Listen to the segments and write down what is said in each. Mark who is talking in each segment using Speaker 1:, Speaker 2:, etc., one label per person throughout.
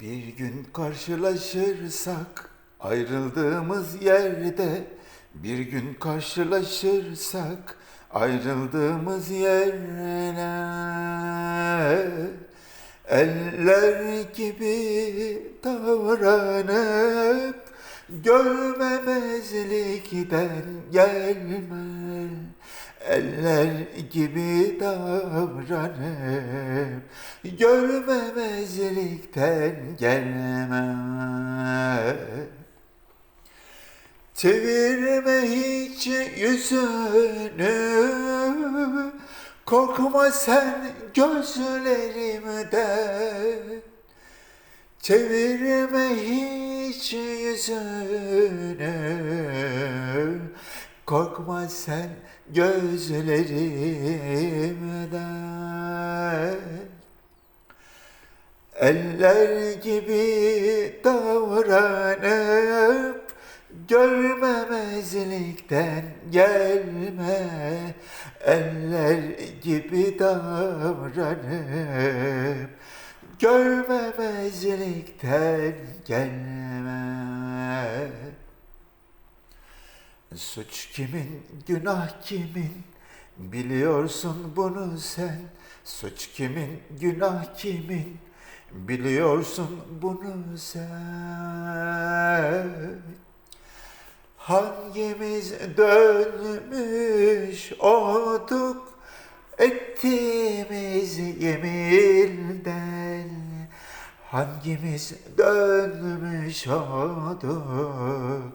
Speaker 1: Bir gün karşılaşırsak ayrıldığımız yerde. Bir gün karşılaşırsak ayrıldığımız yerde eller gibi davranıp görmemezlikten gelme eller gibi davranıp görmemezlikten gelme Çevirme hiç yüzünü Korkma sen gözlerimden Çevirme hiç yüzünü Korkma sen gözlerimden Eller gibi davranıp Görmemezlikten gelme. Eller gibi davranıp Görmemezlikten gelme Suç kimin, günah kimin? Biliyorsun bunu sen. Suç kimin, günah kimin? Biliyorsun bunu sen. Hangimiz dönmüş olduk ettiğimiz yeminden Hangimiz dönmüş olduk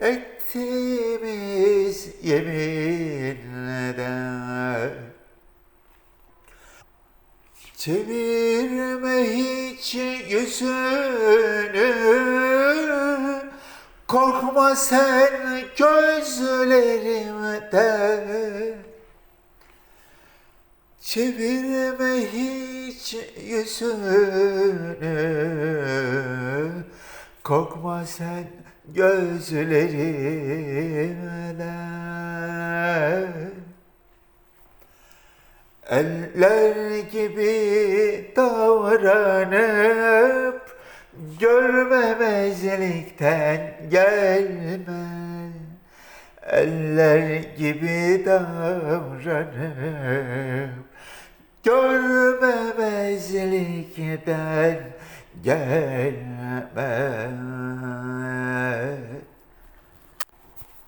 Speaker 1: ettiğimiz yeminden Çevirme hiç yüzünü. Korkma sen gözlerimden Çevirme hiç yüzünü. Korkma sen gözlerimden Eller gibi davranıp Görmemezlikten gelme Eller gibi davranıp Görmemezlikten gelme